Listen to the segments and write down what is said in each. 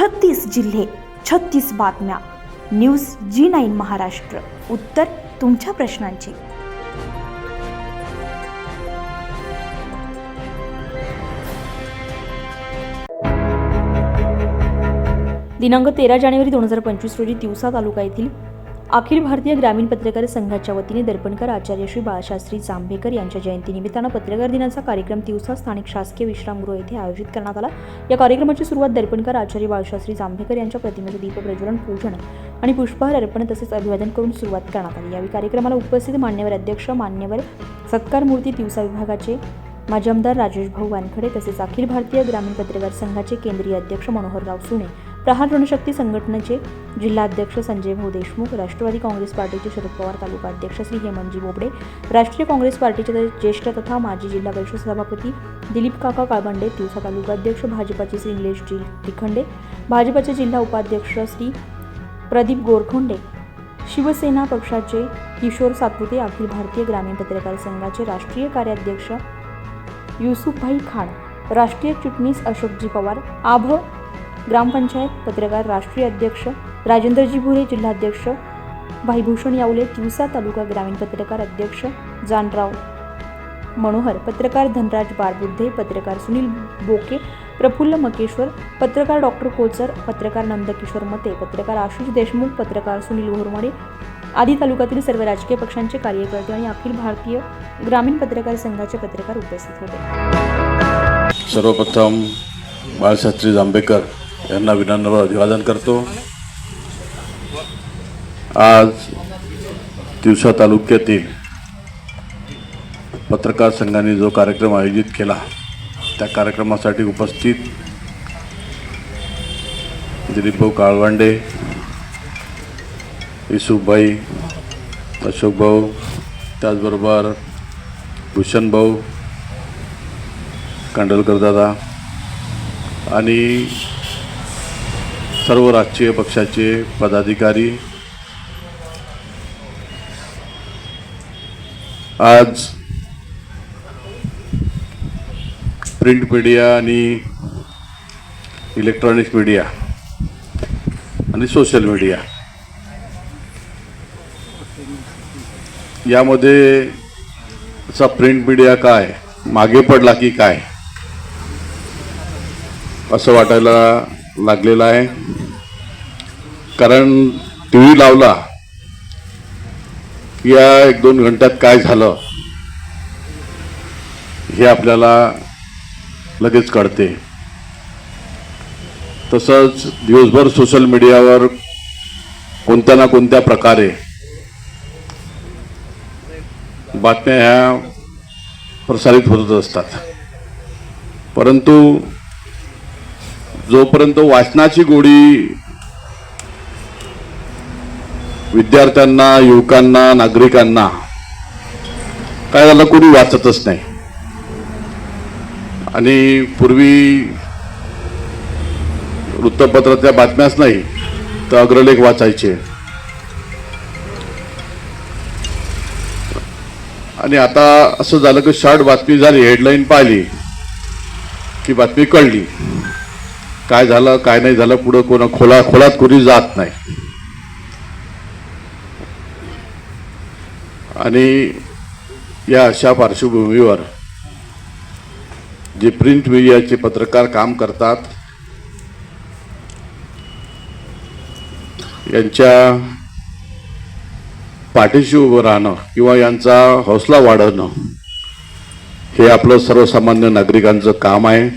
छत्तीस जिल्हे छत्तीस बातम्या. News G nine Maharashtra. उत्तर तुमच्या प्रश्नांची. दिनांक तेरा जानेवारी दोन हजार पंचवीस रोजी दिवसा तालुका येथील अखिल भारतीय ग्रामीण पत्रकार संघाच्या वतीने दर्पणकर आचार्य श्री बाळशास्त्री जांभेकर यांच्या जयंतीनिमित्तानं पत्रकार दिनाचा कार्यक्रम तिवसा स्थानिक शासकीय विश्रामगृह येथे आयोजित करण्यात आला. या कार्यक्रमाची सुरुवात दर्पणकर आचार्य बाळशास्त्री जांभेकर यांच्या प्रतिमेचे दीप प्रज्वलन पूजन आणि पुष्पहार अर्पण तसेच अभिवादन करून सुरुवात करण्यात आली. यावेळी कार्यक्रमाला उपस्थित मान्यवर अध्यक्ष मान्यवर सत्कार मूर्ती तिवसा विभागाचे माजी आमदार राजेश भाऊ वानखडे तसेच अखिल भारतीय ग्रामीण पत्रकार संघाचे केंद्रीय अध्यक्ष मनोहरराव सुणे प्रहार ऋणशक्ती संघटनेचे जिल्हाध्यक्ष संजय भाऊ देशमुख राष्ट्रवादी काँग्रेस पार्टीचे शरद पवार तालुका अध्यक्ष श्री हेमंतजी बोबडे राष्ट्रीय काँग्रेस पार्टीचे ज्येष्ठ तथा माजी जिल्हा परिषद सभापती दिलीप काका काळबंडे तिवसा तालुका अध्यक्ष भाजपाचे श्री निलेशजी तिखंडे भाजपाचे जिल्हा उपाध्यक्ष श्री प्रदीप गोरखोंडे शिवसेना पक्षाचे किशोर सातपुते अखिल भारतीय ग्रामीण पत्रकार संघाचे राष्ट्रीय कार्याध्यक्ष युसुफभाई खान राष्ट्रीय चिटणीस अशोकजी पवार आभ ग्रामपंचायत पत्रकार राष्ट्रीय अध्यक्ष राजेंद्रजी भुरे जिल्हाध्यक्ष भाईभूषण यावले तिवसा तालुका ग्रामीण पत्रकार अध्यक्ष जानराव मनोहर पत्रकार धनराज बारबुद्धे पत्रकार सुनील बोके प्रफुल्ल मकेश्वर पत्रकार डॉक्टर कोचर पत्रकार नंदकिशोर मते पत्रकार आशिष देशमुख पत्रकार सुनील घोरमडे आदी तालुक्यातील सर्व राजकीय पक्षांचे कार्यकर्ते आणि अखिल भारतीय ग्रामीण पत्रकार संघाचे पत्रकार उपस्थित होते. सर्वप्रथम बाळशास्त्री जांभेकर यांना विनम्र अभिवादन करतो. आज तिवसा तालुक्यातील पत्रकार संघाने जो कार्यक्रम आयोजित केला त्या कार्यक्रमासाठी उपस्थित दिलीपभाऊ काळवांडे युसुफभाई अशोकभाऊ त्याचबरोबर भूषणभाऊ कांडलकर दादा आणि सर्व राजकीय पक्षाचे पदाधिकारी. आज प्रिंट मीडिया आणि इलेक्ट्रॉनिक मीडिया आणि सोशल मीडिया यामध्ये असा प्रिंट मीडिया काय मागे पडला की काय? असं वाटायला लागलेलं आहे. कारण टी व्ही लावला की या एक दोन घंट्यात काय झालं हे आपल्याला लगेच कळते. तसंच दिवसभर सोशल मीडियावर कोणत्या ना कोणत्या प्रकारे बातम्या ह्या प्रसारित होत असतात. परंतु जोपर्यंत वाचनाची गोडी विद्यार्थ्यांना युवकांना नागरिकांना काय झालं कोणी वाचतच नाही. आणि पूर्वी वृत्तपत्रातल्या बातम्याच नाही तर अग्रलेख वाचायचे. आणि आता असं झालं की शॉर्ट बातमी झाली हेडलाईन पाहिली की बातमी कळली. काय झालं काय नाही झालं पुढं कोणा खोला खोलात कोणी जात नाही. आणि या अशा पार्श्वभूमीवर जे प्रिंट मीडियाचे पत्रकार काम करतात यांच्या पाठीशी उभं राहणं किंवा यांचा हौसला वाढवणं हे आपलं सर्वसामान्य नागरिकांचं काम आहे.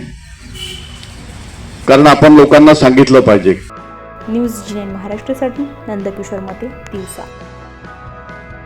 कारण आपण लोकांना सांगितलं पाहिजे. न्यूज महाराष्ट्रासाठी नंदकिशोर मते दिवसा